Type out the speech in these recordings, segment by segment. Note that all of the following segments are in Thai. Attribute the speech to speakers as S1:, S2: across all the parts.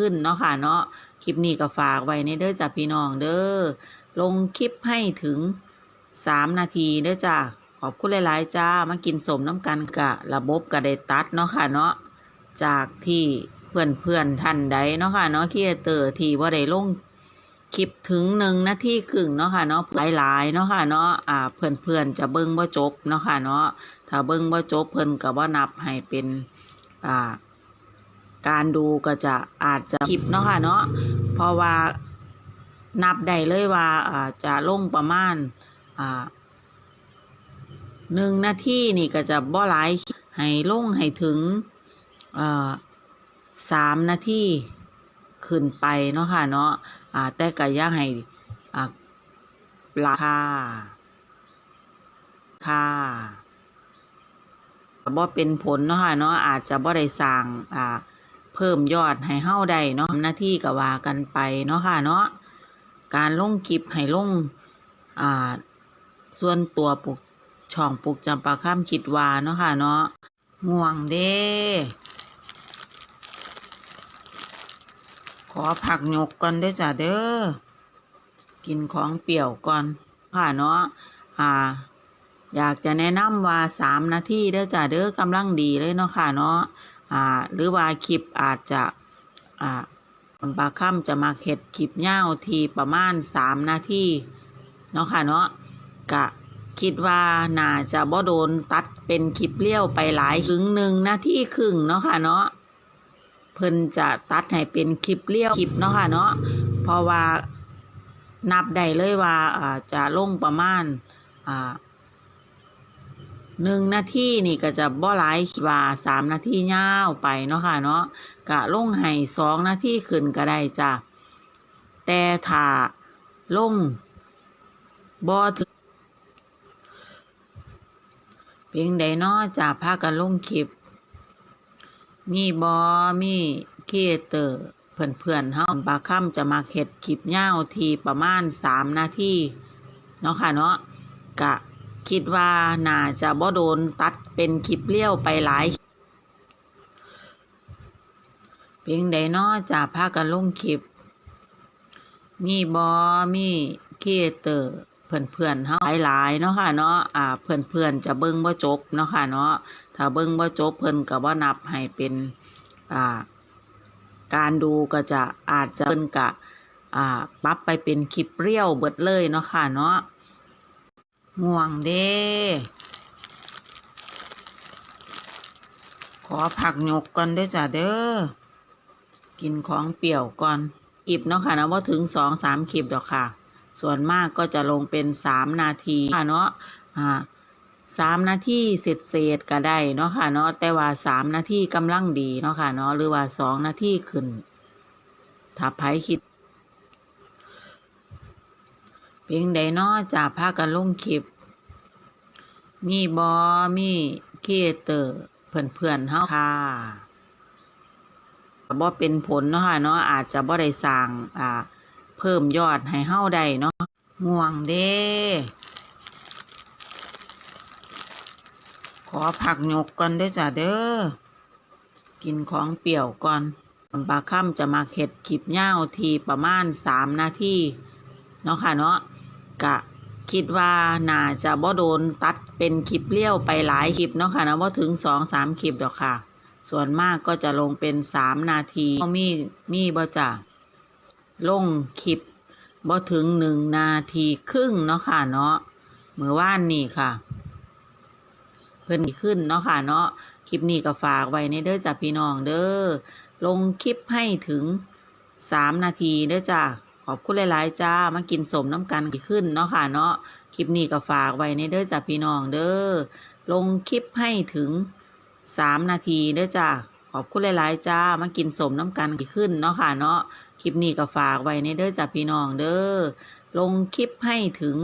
S1: ขึ้นเนาะค่ะเนาะคลิปนี้ก็ฝากไว้ในเด้อจ้ะพี่น้องเด้อลงคลิปให้ถึงสามนาทีเด้อจ้ะขอบคุณหลาย ๆ จ้ามากินสมน้ำกันกะระบบกระเดตัดเนาะค่ะเนาะจากที่เพื่อนเพื่อนๆท่านใดเนาะค่ะเนาะคีเตอร์ที่ว่าได้ลงคลิปถึงหนึ่งนาทีครึ่งเนาะค่ะเนาะหลายๆเนาะค่ะเนาะอ่าเพื่อนเพื่อนๆจะเบิ้งว่าจบเนาะค่ะเนาะถ้าเบิ้งว่าจบเพิ่อนก็บ่นับให้เป็นอ่า การดูก็จะอาจจะคลิปเนาะค่ะเนาะเพราะว่านับได้เลยว่าจะลงประมาณหนึ่งนาทีนี่ก็จะบ่หลายให้ลงให้ถึงสามนาทีขึ้นไปเนาะค่ะเนาะอาแต่ก็อยาให้อ่าราคาค่าบ่เป็นผลเนาะค่ะเนาะอาจจะบ่ได้สร้างอ่า เพิ่มยอดให้เฮาได้เนาะหน้าที่ก็ว่ากันไปเนาะค่ะเนาะการลงคลิปให้ลงอ่าส่วนตัวปลูกช่องปลูกจำปาข้ามคิดว่าเนาะค่ะเนาะง่วงเด้ขอผักหยกก่อนด้อจ้ะเด้อกินของเปรี้ยวก่อนค่ะเนาะอ่า อยากจะแนะนำว่าสามนาทีเด้อจ้ะเด้อกำลังดีเลยเนาะค่ะเนาะ อ่าหรือว่าคลิปอาจจะอ่าคนปลาค่ำจะมาเห็ดคลิปยาทีประมาณสามนาทีเนาะค่ะเนาะกะคิดว่าน่าจะบ่โดนตัดเป็นคลิปเลี้ยวไปหลายถึงหนึ่งนาทีครึ่งเนาะค่ะเนาะเพิ่นจะตัดให้เป็นคลิปเลี้ยวคลิปเนาะค่ะเนาะเพราะว่านับได้เลยว่าอ่าจะลงประมาณอ่า หนึ่งนาทีนี่ก็จะบ่หลายว่าสามนาทียาวไปเนาะค่ะเนาะกะลงให้สองนาทีขึ้นก็ได้จ้ะแต่ถ้าลงบ่ถึงเพียงใดเนาะจะพากันลงคลิป มีบอมีเอเตอร์เพื่อนๆเฮาบาค่ำจะมาเฮ็ดคลิปยาวทีประมาณสามนาทีเนาะค่ะเนาะกะ คิดว่าน่าจะบ่โดนตัดเป็นคลิปเลี้ยวไปหลายเพียงใดเนาะจะพากันลงคลิป มีบอมีเอเตอร์เพื่อนๆเฮาหลายๆเนาะค่ะเนาะอ่าเพื่อนๆจะเบิ่งบ่จบเนาะค่ะเนาะถ้าเบิ่งบ่จบเพิ่นก็บ่นับให้เป็นอ่าการดูก็จะอาจจะเพิ่นก็อ่าปรับไปเป็นคลิปเรียวเบิดเลยเนาะค่ะเนาะ ง่วงเด้ขอผักหยกก่อนด้วยจ้ะเด้อ กินของเปรี้ยวก่อนคลิปเนาะค่ะนะว่าถึงสองสามคลิปดอกค่ะ ส่วนมากก็จะลงเป็นสามนาทีค่ะเนาะอ่าสามนาทีเสร็จเสร็จก็ได้เนาะค่ะเนาะแต่ว่าสามนาทีกำลังดีเนาะค่ะเนาะหรือว่าสองนาทีขึ้นถ้าไผคิด เพียงใดเนาะจะพากันลงคลิป มีบอมีเอเตอร์เพื่อนเพื่อนๆเฮาค่ะบ่เป็นผลเนาะค่ะเนาะอาจจะบ่ได้สร้างอ่า เพิ่มยอดให้เฮาได้เนาะง่วงเด้ขอผักหยกก่อนด้อจ้ะเด้อ กินของเปรี้ยวก่อนปลาค่ำจะมาเห็ดคลิปยาทีประมาณสามนาที เนาะค่ะเนาะ กะคิดว่าน่าจะบ่โดนตัดเป็นคลิปเลี้ยวไปหลายคลิปเนาะค่ะนะว่าถึงสองสามคลิปดอกค่ะ ส่วนมากก็จะลงเป็นสามนาทีมีมีบ่จ้ะลงคลิปบ่ถึงหนึ่งนาทีครึ่งเนาะค่ะเนาะเมื่อว่านนี่ค่ะ เพิ่นขึ้นเนาะค่ะเนาะคลิปนี้ก็ฝากไว้ในเด้อจ้ะพี่น้องเด้อลงคลิปให้ถึงสามนาทีเด้อจ้ะข อบคุณหลายๆจ้ามากินสมน้ำกันขึ้นเนาะค่ะเนาะคลิปนี้ก็ฝากไว้ในเด้อจ้าพี่น้องเด้อลงคลิปให้ถึงสามนาทีเด้อจ้าขอบคุณหลายๆจ้ามากินสมน้ำกันขึ้นเนาะค่ะเนาะคลิปนี้ก็ฝากไว้ในเด้อจ้าพี่น้องเด้อลงคลิปให้ถึง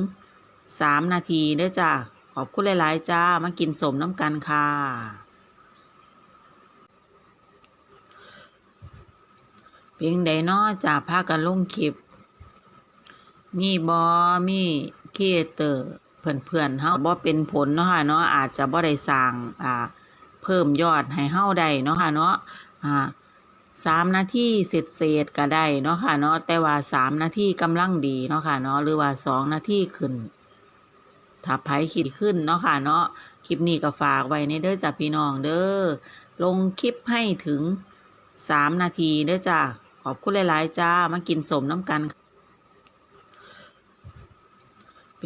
S1: สามนาทีเด้อจ้าขอบคุณหลายๆจ้ามากินสมน้ำกันค่ะเพียงใดนาะจะพากันลงคลิป มีบอมีครีเอเตอร์เพื่อนๆเฮาบ่เป็นผลเนาะค่ะเนาะอาจจะบ่ได้สร้างอ่าเพิ่มยอดให้เฮาได้เนาะค่ะเนาะอ่าสามนาทีเสร็จเสร็จก็ได้เนาะค่ะเนาะแต่ว่าสามนาทีกำลังดีเนาะค่ะเนาะหรือว่าสองนาทีขึ้นถ้าไผคิดขึ้นเนาะค่ะเนาะคลิปนี้ก็ฝากไว้ในเด้อจ้ะพี่น้องเด้อลงคลิปให้ถึงสามนาทีเด้อจ้ะขอบคุณหลาย ๆ จ้ามากินสมน้ำกัน เ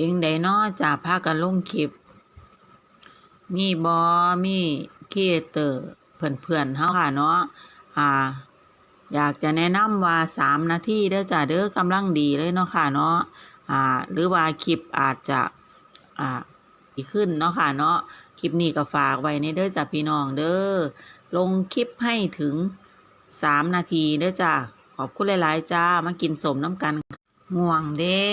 S1: พียงใดเนาะจ้าพากันลงคลิป มีบอมีครีเอเตอร์เพื่อนๆเฮาค่ะเนาะอ่า อยากจะแนะนำว่าสามนาทีเด้อจ้าเด้อกำลังดีเลยเนาะค่ะเนาะอ่า หรือว่าคลิปอาจจะอ่าดีขึ้นเนาะค่ะเนาะคลิปนี้ก็ฝากไว้ในเด้อจ้าพี่น้องเด้อลงคลิปให้ถึงสามนาทีเด้อจ้าขอบคุณหลาย ๆ จ้ามากินสมน้ำกันง่วงเด้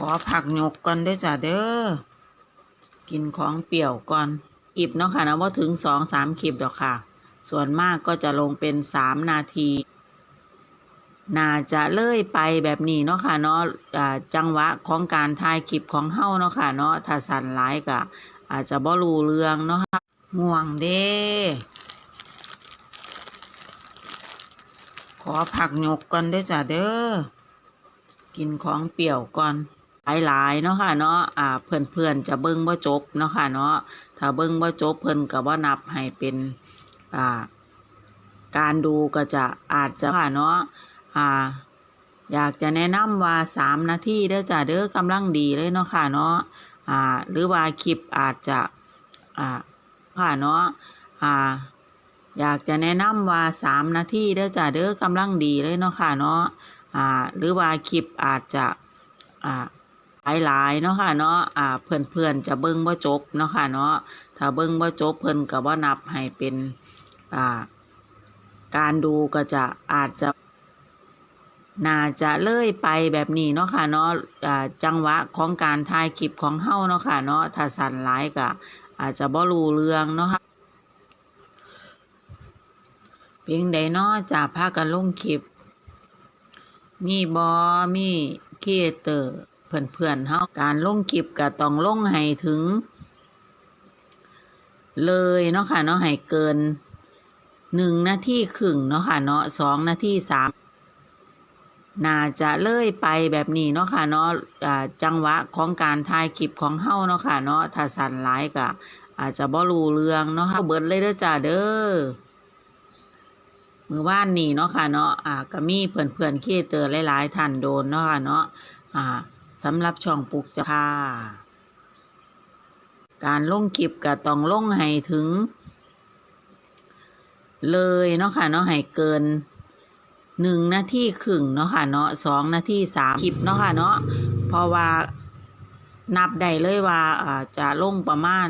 S1: ขอผักหยกก่อนด้อจ้าเด้อ กินของเปรี้ยวก่อนคลิปเนาะค่ะนะว่าถึงสองสามคลิปดอกค่ะ ส่วนมากก็จะลงเป็นสามนาที น่าจะเลื่อยไปแบบนี้เนาะค่ะเนาะจังหวะของการถ่ายคลิปของเฮาเนาะค่ะเนาะถ้าสั่นหลายก็อาจจะบ่รู้เรื่องเนาะค่ะง่วงเด้ขอผักหยกก่อนด้อจ้าเด้อ กินของเปรี้ยวก่อน หลายๆเนาะค่ะเนาะอ่าเพื่อนๆจะเบิ่งบ่จบเนาะค่ะเนาะถ้าเบิ่งบ่จบเพิ่นก็บ่นับให้เป็นอ่าการดูก็จะอาจจะค่ะเนาะอ่าอยากจะแนะนำว่าสามนาทีเด้อจ้าเด้อกำลังดีเลยเนาะค่ะเนาะอ่าหรือว่าคลิปอาจจะอ่าค่ะเนาะอ่าอยากจะแนะนำว่าสามนาทีเด้อจ้าเด้อกำลังดีเลยเนาะค่ะเนาะอ่าหรือว่าคลิปอาจจะอ่า หลายๆเนาะค่ะเนาะอ่าเพื่อนๆจะเบิ่งบ่จบเนาะค่ะเนาะถ้าเบิ่งบ่จบเพิ่นก็บ่นับให้เป็นอ่าการดูก็จะอาจจะน่าจะเลื่อยไปแบบนี้เนาะค่ะเนาะอ่าจังหวะของการถ่ายคลิปของเฮาเนาะค่ะเนาะถ้าสั่นหลายก็อาจจะบ่รู้เรื่องเนาะค่ะเพียงใดเนาะจะพากันลงคลิป มีบอมีครีเอ เตอร์เพื่อนๆเฮาการลงคลิปก็ต้องลงให้ถึง เลยเนาะค่ะเนาะให้เกินหนึ่งนาทีครึ่งเนาะค่ะเนาะสองนาทีสามน่าจะเลื่อยไปแบบนี้เนาะค่ะเนาะอ่าจังหวะของการถ่ายคลิปของเฮาเนาะค่ะเนาะถ้าสั่นหลายก็อาจจะบ่รู้เรื่องเนาะค่ะเบิดเลยเด้อจ้าเด้อมือว่านนี่เนาะค่ะเนาะอ่าก็มีเพื่อนเพื่อนๆครีเอเตอร์หลายๆท่านโดนเนาะค่ะเนาะอ่า สำหรับช่องปลูกจะค่ะ การลงคลิปก็ต้องลงให้ถึง เลยเนาะค่ะเนาะให้เกินหนึ่งนาทีครึ่งเนาะค่ะเนาะสองนาทีสามคลิปเนาะค่ะเนาะเพราะว่านับได้เลยว่าจะลงประมาณ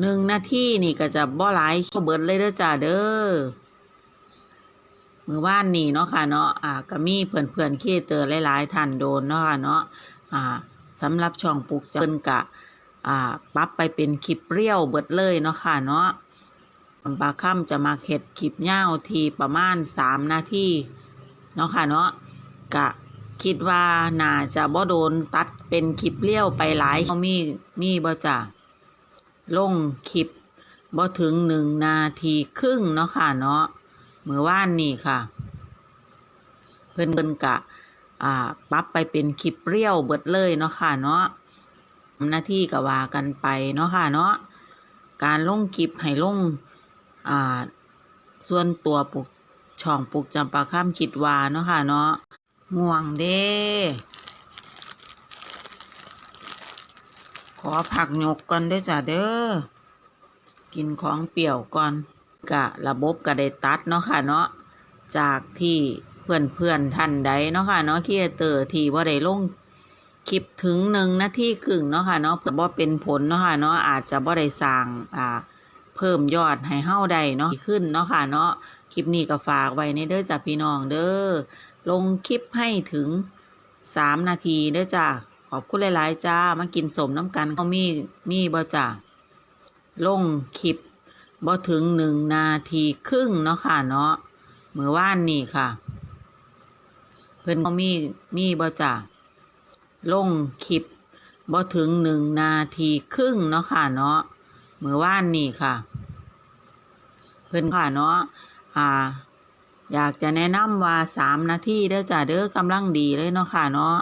S1: หนึ่งนาทีนี่ก็จะบ่หลายเบิดเลยเด้อจ้าเด้อ มือว่านนี่เนาะค่ะเนาะอ่าก็มีเพื่อนเพื่อนๆครีเอเตอหลายๆท่านโดนเนาะค่ะเนาะอ่าสำหรับช่องปลูกจะเพิ่นกะอ่าปรับไปเป็นคลิปเรียวเบิดเลยเนาะค่ะเนาะปลาค่ำจะมาเฮ็ดคลิปยาทีประมาณสามนาทีเนาะค่ะเนาะกะคิดว่าน่าจะบ่โดนตัดเป็นคลิปเลี้ยวไปหลายมีมีบ่จะลงคลิปบ่ถึงหนึ่งนาทีครึ่งเนาะค่ะเนาะ มื่อว่านนี่ค่ะ เพิ่นเพิ่นกะ อ่าปรับไปเป็นคลิปเรียวเบิดเลยเนาะค่ะ เนาะหน้าที่ก็ว่ากันไปเนาะค่ะ เนาะการลงคลิปให้ลงอ่าส่วนตัวปลูกช่องปลูกจำปาข้ามคิดว่าเนาะค่ะ เนาะง่วงเด้ขอผักหยกก่อนด้อจ้าเด้อ กินของเปรี้ยวก่อน กะระบบก็ได้ตัดเนาะค่ะเนาะจากที่เพื่อนเพื่อนท่านใดเนาะค่ะเนาะครีเอเตอร์ที่ว่าได้ลงคลิปถึงหนึ่งนาทีครึ่งเนาะค่ะเนาะเพื่อบ่เป็นผลเนาะค่ะเนาะอาจจะบ่ได้สร้างอ่าเพิ่มยอดให้เฮาได้เนาะขึ้นเนาะค่ะเนาะคลิปนี้ก็ฝากไว้ในเด้อจ้าพี่น้องเด้อลงคลิปให้ถึงสามนาทีเด้อจ้าขอบคุณหลาย ๆ จ้ามากินสมน้ำกันเขามีมีบ่จ้าลงคลิป บ่ถึงหนึ่งนาทีครึ่งเนาะค่ะเนาะเมื่อว่านนี่ค่ะ เพิ่นเขามีมีบ่จ้าลงคลิปบ่ถึงหนึ่งนาทีครึ่งเนาะค่ะเนาะเมื่อว่านนี่ค่ะ เพิ่นค่ะเนาะอ่า อยากจะแนะนำว่าสามนาทีเด้อจ้าเด้อกำลังดีเลยเนาะค่ะเนาะ